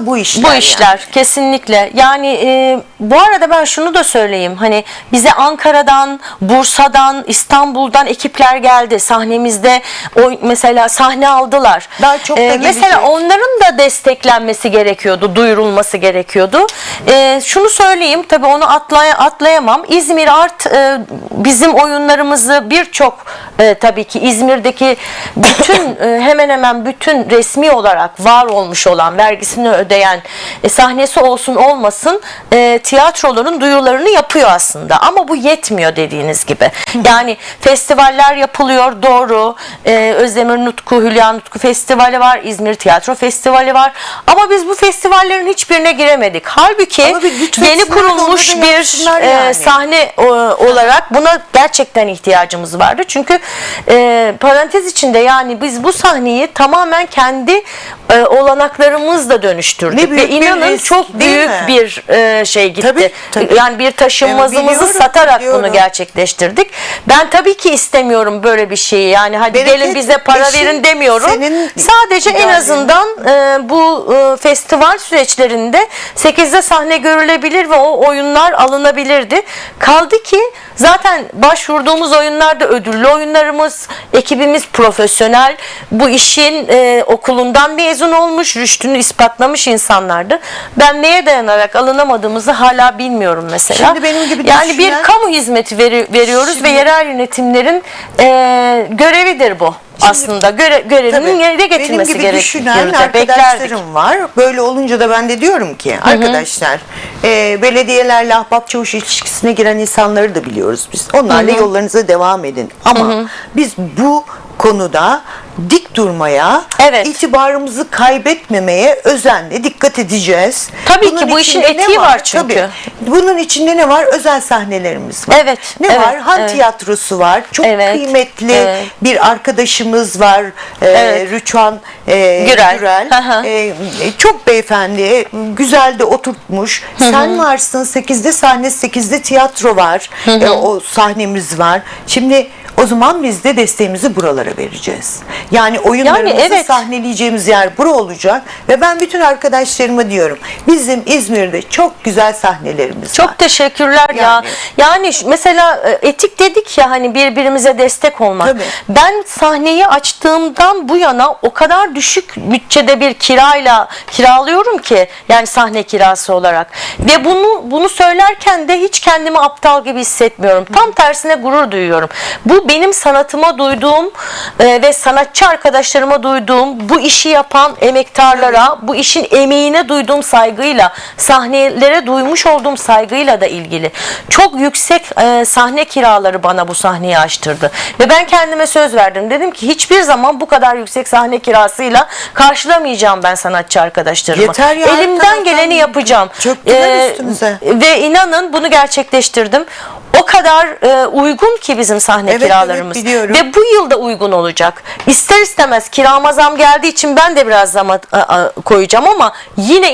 bu işler. Bu yani. işler kesinlikle. Yani e, bu arada ben şunu da söyleyeyim. Hani bize Ankara'dan, Bursa'dan, İstanbul'dan ekipler geldi. Sahnemizde o mesela sahne aldılar. E, Daha çok da mesela gelecek. onların da desteklenmesi gerekiyordu, duyurulması gerekiyordu. E, şunu söyleyeyim, tabii onu atlay atlayamam. İzmir Art e, bizim oyunlarımızı birçok e, tabii ki İzmir'deki bütün e, hemen hemen bütün resmi olarak var olmuş olan vergisini ödeyen e, sahnesi olsun olmasın e, tiyatroların duyurularını yapıyor aslında ama bu yetmiyor dediğiniz gibi. Yani festivaller yapılıyor doğru. E, Özdemir Nutku, Hülya Nutku Festivali var, İzmir Tiyatro Festivali var. Ama biz bu festivallerin hiçbirine giremedik. Halbuki yeni kurulmuş bir e, yani. sahne o- olarak buna gerçekten ihtiyacımız vardı. Çünkü e, parantez içinde yani biz bu sahneyi tamamen kendi e, olanaklarımızla dönüştürdük. Ne büyük Ve bir inanın risk, çok değil büyük mi? bir e, şey gitti. Tabii, tabii. Yani bir taşınmazımızı Evet, biliyorum, satarak biliyorum. bunu gerçekleştirdik. Ben tabii ki istemiyorum böyle bir şeyi. Yani hadi Bereket gelin bize para eşin verin demiyorum. senin Sadece en azından e, bu e, festival süreçlerinde 8'de sahne görülebilir ve o oyunlar alınabilirdi. Kaldı ki zaten başvurduğumuz oyunlarda ödüllü oyunlarımız, ekibimiz profesyonel, bu işin e, okulundan mezun olmuş, rüştünü ispatlamış insanlardı. Ben neye dayanarak alınamadığımızı hala bilmiyorum mesela. Şimdi benim gibi yani bir düşünen- kamu hizmeti veri- veriyoruz Şimdi- ve yerel yönetimlerin e, görevidir bu. Aslında göre, görevinin yerine getirmesi Benim gibi düşünen de beklerdik. arkadaşlarım var. Böyle olunca da ben de diyorum ki arkadaşlar e, belediyelerle ahbap çavuş ilişkisine giren insanları da biliyoruz biz. Onlarla yollarınıza devam edin. Ama biz bu konuda dik durmaya, Evet. itibarımızı kaybetmemeye özenle dikkat edeceğiz. Tabii ki bu işin etiği var çünkü. Tabii. Bunun içinde ne var? Özel sahnelerimiz var. Evet, Ne evet, var? Han evet. tiyatrosu var. Çok Evet, kıymetli evet. bir arkadaşımız var. Ee, Evet. Rüçhan e, Gürel. Gürel. Hı hı. Ee, çok beyefendi. Güzel de oturtmuş. Sen varsın. 8'de sahne, 8'de tiyatro var. Ee, o sahnemiz var. Şimdi o zaman biz de desteğimizi buralara vereceğiz. Yani oyunlarımızı Yani evet. sahneleyeceğimiz yer bura olacak. Ve ben bütün arkadaşlarıma diyorum. Bizim İzmir'de çok güzel sahnelerimiz var. Çok teşekkürler ya. Yani. Yani şu- mesela e, etik dedik ya hani birbirimize destek olmak. Tabii. Ben sahneyi açtığımdan bu yana o kadar düşük bütçede bir kirayla kiralıyorum ki yani sahne kirası olarak. Ve bunu bunu söylerken de hiç kendimi aptal gibi hissetmiyorum. Tam tersine gurur duyuyorum. Bu benim sanatıma duyduğum e, ve sanatçı arkadaşlarıma duyduğum bu işi yapan emektarlara, bu işin emeğine duyduğum saygıyla, sahnelere duymuş olduğum saygıyla da ilgili. Çok yüksek e, sahne kiraları bana bu sahneyi açtırdı. Ve ben kendime söz verdim. Dedim ki hiçbir zaman bu kadar yüksek sahne kirasıyla karşılamayacağım ben sanatçı arkadaşlarımı. Yeter ya, Elimden geleni yapacağım. çöktüler üstümüze. Ve inanın bunu gerçekleştirdim. O kadar e, uygun ki bizim sahne Evet, kiralarımız. evet, biliyorum. Ve bu yılda uygun olacak. İster istemez kirama zam geldiği için ben de biraz zam at- a- a- koyacağım ama yine